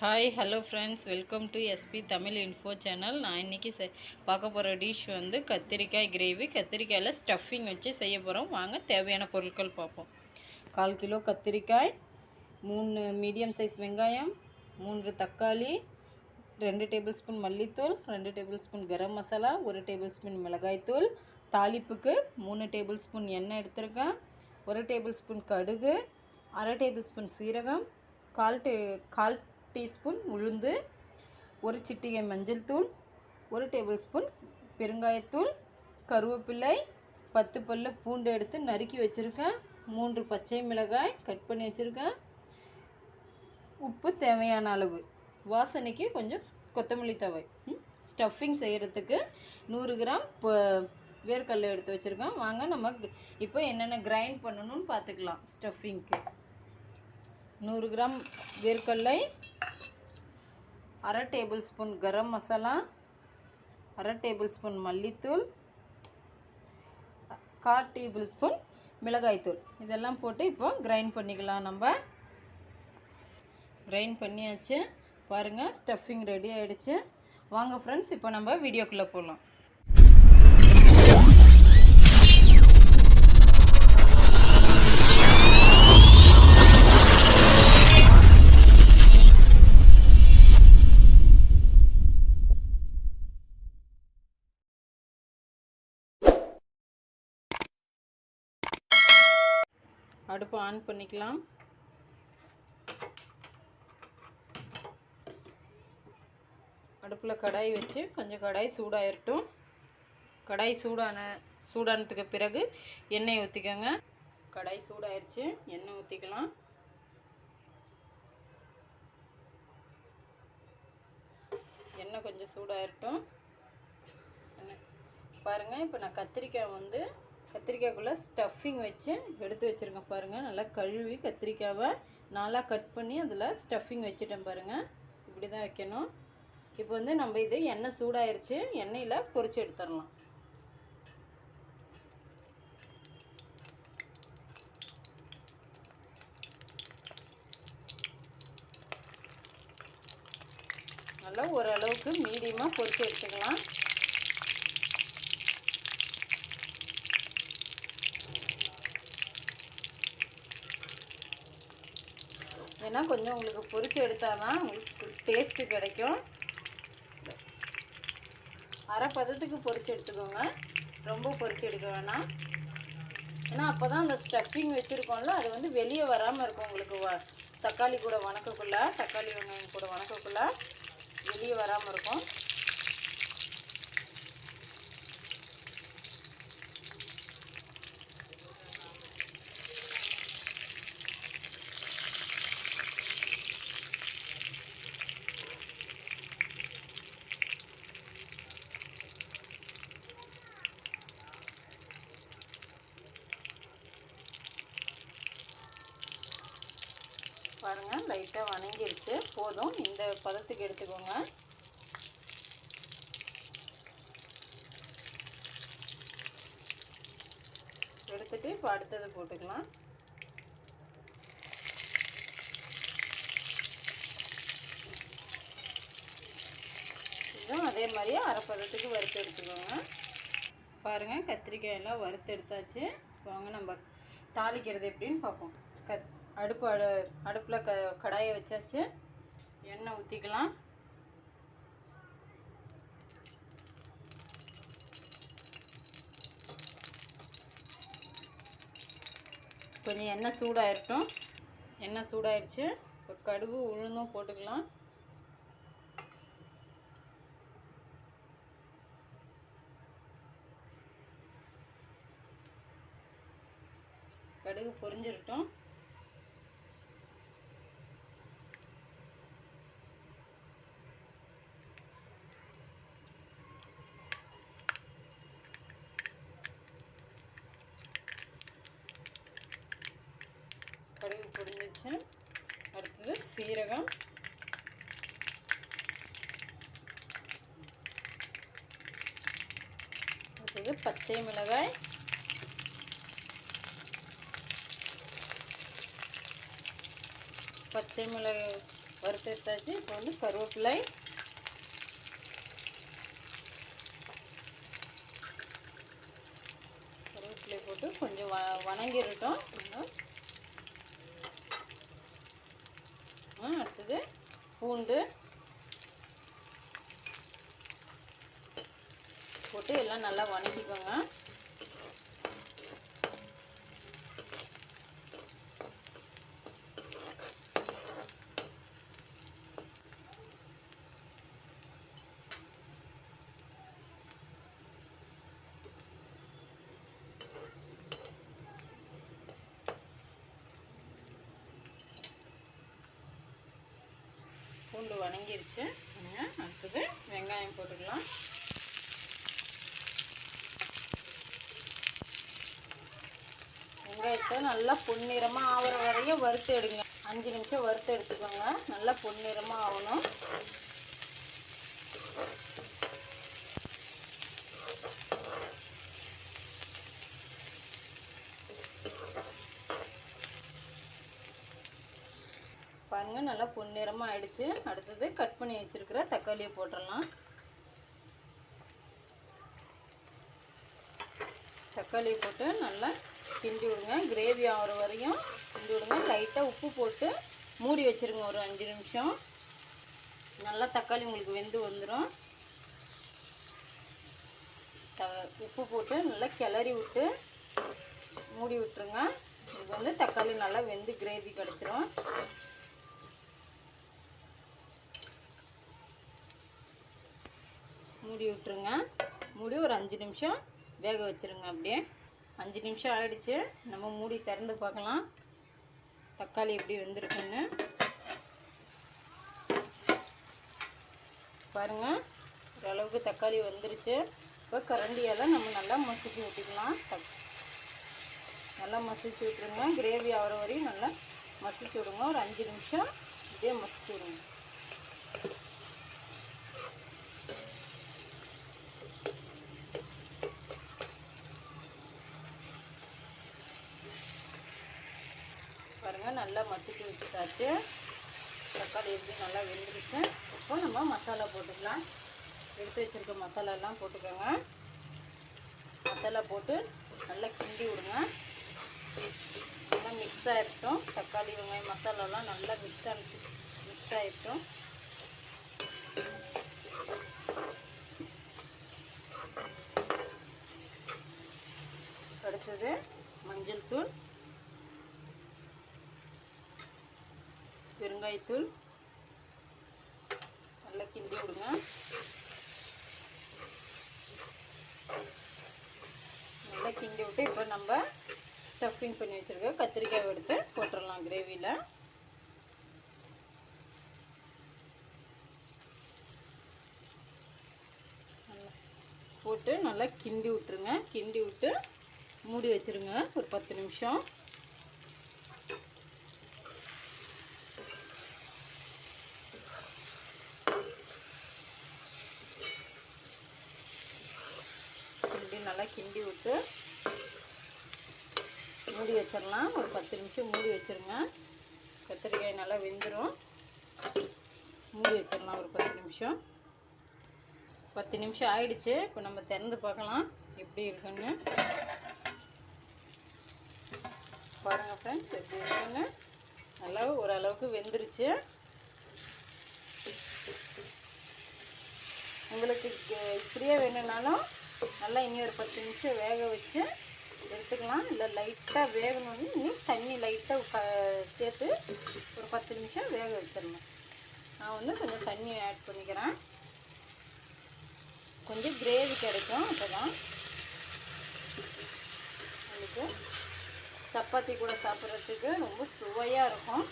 Hi hello friends welcome to SP Tamil info channel நான் இன்றைக்கி செ பார்க்க போகிற டிஷ் வந்து கத்திரிக்காய் கிரேவி கத்திரிக்காயில் ஸ்டஃபிங் வச்சு செய்ய போகிறோம் வாங்க தேவையான பொருட்கள் பார்ப்போம். கால் கிலோ கத்திரிக்காய் மூணு மீடியம் சைஸ் வெங்காயம் மூன்று தக்காளி ரெண்டு டேபிள் ஸ்பூன் மல்லித்தூள் ரெண்டு டேபிள் ஸ்பூன் கரம் மசாலா ஒரு டேபிள் ஸ்பூன் மிளகாய்த்தூள் தாளிப்புக்கு மூணு டேபிள் ஸ்பூன் எண்ணெய் எடுத்திருக்கேன் ஒரு டேபிள் ஸ்பூன் கடுகு அரை டேபிள் ஸ்பூன் சீரகம் கால் டே கால் டீஸ்பூன் உளுந்து ஒரு சிட்டிகை மஞ்சள் தூள் ஒரு டேபிள் ஸ்பூன் பெருங்காயத்தூள் கருவேப்பிலை பத்து பல்லு பூண்டு எடுத்து நறுக்கி வச்சுருக்கேன். மூன்று பச்சை மிளகாய் கட் பண்ணி வச்சுருக்கேன். உப்பு தேவையான அளவு. வாசனைக்கு கொஞ்சம் கொத்தமல்லி தவை ஸ்டஃபிங் செய்கிறதுக்கு நூறு கிராம் இப்போ வேர்க்கடலை எடுத்து வச்சுருக்கேன் வாங்க நம்ம இப்போ என்னென்ன கிரைண்ட் பண்ணணும்னு பார்த்துக்கலாம் ஸ்டஃபிங்க்கு நூறு கிராம் வேர்க்கடலை அரை டேபிள் ஸ்பூன் கரம் மசாலா அரை டேபிள் ஸ்பூன் மல்லித்தூள் கால் டேபிள் ஸ்பூன் மிளகாய்த்தூள் இதெல்லாம் போட்டு இப்போ கிரைண்ட் பண்ணிக்கலாம் நம்ம. கிரைண்ட் பண்ணியாச்சு. பாருங்கள் ஸ்டஃபிங் ரெடி ஆகிடுச்சு வாங்க ஃப்ரெண்ட்ஸ் இப்போ நம்ம வீடியோக்குள்ளே போகலாம் அடுப்பு ஆன் பண்ணிக்கலாம். அடுப்பில் கடாய் வச்சு கொஞ்சம் கடாய் சூடாயிரட்டும். கடாய் சூடான சூடானதுக்கு பிறகு எண்ணெய் ஊற்றிக்கோங்க கடாய் சூடாயிருச்சு எண்ணெய் ஊற்றிக்கலாம் எண்ணெய் கொஞ்சம் சூடாயிரட்டும். எண்ணெய். பாருங்கள் இப்போ நான் கத்திரிக்காய் வந்து கத்திரிக்காய்க்குள்ளே ஸ்டஃபிங் வச்சு எடுத்து வச்சுருக்கேன் பாருங்கள் நல்லா கழுவி கத்திரிக்காவை நல்லா கட் பண்ணி அதில் ஸ்டஃபிங் வச்சுட்டேன் பாருங்கள் இப்படி தான் வைக்கணும். இப்போ வந்து நம்ம இது எண்ணெய் சூடாயிருச்சு. எண்ணெயில் பொறிச்சு எடுத்துடலாம். நல்லா ஓரளவுக்கு மீடியமாக பொறிச்சு எடுத்துக்கலாம் ஏன்னா கொஞ்சம் உங்களுக்கு பொரிச்சு எடுத்தால் தான் உங்களுக்கு டேஸ்ட்டு கிடைக்கும். அரை பதத்துக்கு பொரிச்சு எடுத்துக்கோங்க. ரொம்ப பொரிச்சு எடுக்க வேணாம். ஏன்னா அப்போ தான் அந்த ஸ்டஃபிங் வச்சுருக்கோம்ல அது வந்து வெளியே வராமல் இருக்கும் உங்களுக்கு வ தக்காளி கூட வணக்கக்குள்ள தக்காளி வெங்காயம் கூட வணக்கக்குள்ள வெளியே வராமல் இருக்கும் பாருங்கள் லைட்டாக வணங்கிருச்சு. போதும். இந்த பதத்துக்கு எடுத்துக்கோங்க. எடுத்துட்டு இப்போ அடுத்தது போட்டுக்கலாம். இதுவும் அதே மாதிரியே அரை பதத்துக்கு வறுத்து எடுத்துக்கோங்க. பாருங்கள் கத்திரிக்காயெல்லாம் வறுத்து எடுத்தாச்சு. வாங்க நம்ம தாளிக்கிறது எப்படின்னு பார்ப்போம். கத் அடுப்பு அடு அடுப்பில் க கடாயை வச்சாச்சு. எண்ணெய் ஊற்றிக்கலாம் கொஞ்சம் எண்ணெய் சூடாயிருட்டும் எண்ணெய் சூடாயிருச்சு. இப்போ கடுகு உளுந்தும் போட்டுக்கலாம். கடுகு பொரிஞ்சிருட்டோம் கடுகு பொரிஞ்சிச்சு அடுத்தது சீரகம். அடுத்தது பச்சை மிளகாய். பச்சை மிளகாய் வறுத்து எடுத்தாச்சு. இப்போ வந்து கருவேப்பிலை. கருவேப்பிலை போட்டு கொஞ்சம் வ வணங்கிடட்டும் வந்து பூண்டு. போட்டு எல்லாம் நல்லா வணக்கிக்கோங்க பூண்டு வணங்கிருச்சு. அடுத்தது வெங்காயம் போட்டுக்கலாம். வெங்காயத்தை நல்லா பொன்னிறமாக ஆகிற வரையும் வறுத்து எடுங்க. அஞ்சு நிமிஷம் வறுத்து எடுத்துக்கோங்க. நல்லா பொன்னிறமாக ஆகணும் நல்லா பொன்னிறமாக ஆயிடுச்சு. அடுத்தது கட் பண்ணி வச்சுருக்கிற தக்காளியை போட்டுடலாம். தக்காளியை போட்டு நல்லா கிண்டி விடுங்க. கிரேவி ஆகிற வரையும் கிண்டி விடுங்க. லைட்டாக உப்பு போட்டு மூடி வச்சிருங்க ஒரு அஞ்சு நிமிஷம். நல்லா தக்காளி உங்களுக்கு வெந்து வந்துடும் த உப்பு போட்டு நல்லா கிளறி விட்டு மூடி விட்டுருங்க. இது வந்து தக்காளி நல்லா வெந்து கிரேவி கிடச்சிரும். மூடி விட்டுருங்க. மூடி ஒரு அஞ்சு நிமிஷம் வேக வச்சுருங்க அப்படியே. அஞ்சு நிமிஷம் ஆகிடுச்சு நம்ம மூடி திறந்து பார்க்கலாம். தக்காளி எப்படி வெந்திருக்குன்னு. பாருங்கள் ஓரளவுக்கு தக்காளி வந்துருச்சு. இப்போ கரண்டியெல்லாம் நம்ம நல்லா மசிச்சு விட்டுக்கலாம் தக் நல்லா மசிச்சு விட்டுருங்க கிரேவி ஆகிற வரையும் நல்லா மசிச்சு விடுங்க. ஒரு அஞ்சு நிமிஷம் இதே மசிச்சு விடுங்க பாருங்கள் நல்லா மசிச்சு வச்சுட்டாச்சு. தக்காளி எப்படி நல்லா வெந்துருச்சு. இப்போ நம்ம மசாலா போட்டுக்கலாம். எடுத்து வச்சுருக்க மசாலாலாம் போட்டுக்கோங்க. மசாலா போட்டு நல்லா கிண்டி விடுங்க. நல்லா மிக்ஸ் ஆகிருக்கும் தக்காளி வெங்காயம் மசாலாலாம் நல்லா மிக்ஸ் ஆகி மிக்ஸ் ஆகிருக்கும் அடுத்தது மஞ்சள் தூள். பெருங்காயத்தூள் நல்லா கிண்டி விடுங்க. நல்லா கிண்டி விட்டு இப்போ நம்ம ஸ்டஃபிங் பண்ணி வச்சுருக்க கத்திரிக்காய் எடுத்து போட்டுடலாம் கிரேவியில் போட்டு நல்லா கிண்டி விட்டுருங்க. கிண்டி விட்டு மூடி வச்சுருங்க ஒரு பத்து நிமிஷம் கிண்டி நல்லா கிண்டி விட்டு மூடி வச்சிடலாம். ஒரு பத்து நிமிஷம் மூடி வச்சிருங்க. கத்திரிக்காய் நல்லா வெந்துடும் மூடி வச்சிடலாம் ஒரு பத்து நிமிஷம். பத்து நிமிஷம் ஆயிடுச்சு. இப்போ நம்ம திறந்து பார்க்கலாம் எப்படி இருக்குன்னு. பாருங்கள் ஃப்ரெண்ட்ஸ் எப்படி இருக்குன்னு. நல்லா ஓரளவுக்கு வெந்துருச்சு. உங்களுக்கு ஃப்ரீயாக வேணும்னாலும் நல்லா இனி ஒரு பத்து நிமிஷம் வேக வச்சு எடுத்துக்கலாம். இல்லை லைட்டாக வேகணும்னு இனி தண்ணி லைட்டாக சேர்த்து ஒரு பத்து நிமிஷம் வேக வச்சிடணும். நான் வந்து கொஞ்சம் தண்ணி ஆட் பண்ணிக்கிறேன். கொஞ்சம் கிரேவி கிடைக்கும் அப்போ தான் உங்களுக்கு சப்பாத்தி கூட சாப்பிட்றதுக்கு ரொம்ப சுவையாக இருக்கும்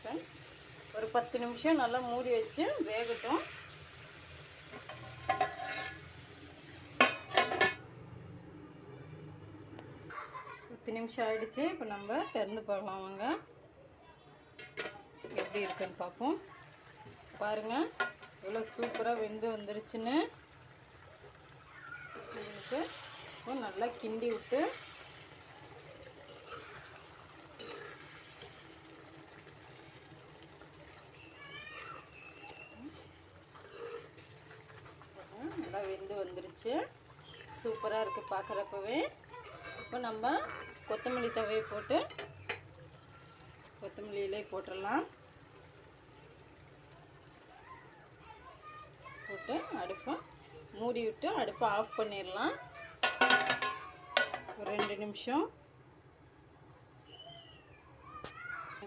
ஃப்ரெண்ட்ஸ் ஒரு பத்து நிமிஷம் நல்லா மூடி வச்சு வேகட்டும். பத்து நிமிஷம் ஆயிடுச்சு. இப்போ நம்ம திறந்து பார்க்கலாம் வாங்க. எப்படி இருக்குன்னு பார்ப்போம். பாருங்கள் எவ்வளோ சூப்பராக வெந்து வந்துருச்சுன்னு. உங்களுக்கு நல்லா கிண்டி விட்டு நல்லா வெந்து வந்துருச்சு. சூப்பராக இருக்குது பார்க்குறப்பவே இப்போ நம்ம கொத்தமல்லி தவையை போட்டு கொத்தமல்லியிலே போட்டுடலாம். போட்டு அடுப்பை மூடி விட்டு அடுப்பை ஆஃப் பண்ணிடலாம். ஒரு ரெண்டு நிமிஷம்.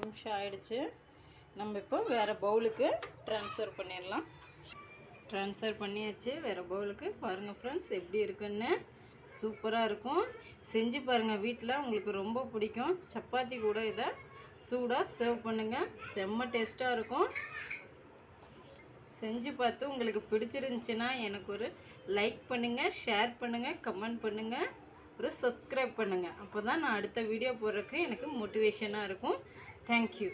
நிமிஷம் ஆயிடுச்சு. நம்ம இப்போ வேறு பவுலுக்கு ட்ரான்ஸ்ஃபர் பண்ணிடலாம். ட்ரான்ஸ்ஃபர் பண்ணியாச்சு. வேறு பவுலுக்கு பாருங்கள் ஃப்ரெண்ட்ஸ் எப்படி இருக்குன்னு. சூப்பராக இருக்கும். செஞ்சு பாருங்கள் வீட்டில் உங்களுக்கு ரொம்ப பிடிக்கும். சப்பாத்தி கூட இதை சூடாக சர்வ் பண்ணுங்கள் செம்ம டேஸ்ட்டாக இருக்கும். செஞ்சு பார்த்து உங்களுக்கு பிடிச்சிருந்துச்சின்னா எனக்கு ஒரு லைக் பண்ணுங்கள் ஷேர் பண்ணுங்கள் கமெண்ட் பண்ணுங்கள் ஒரு சப்ஸ்கிரைப் பண்ணுங்கள் அப்போ தான் நான் அடுத்த வீடியோ போடுறதுக்கு எனக்கு மோட்டிவேஷனாக இருக்கும். தேங்க்யூ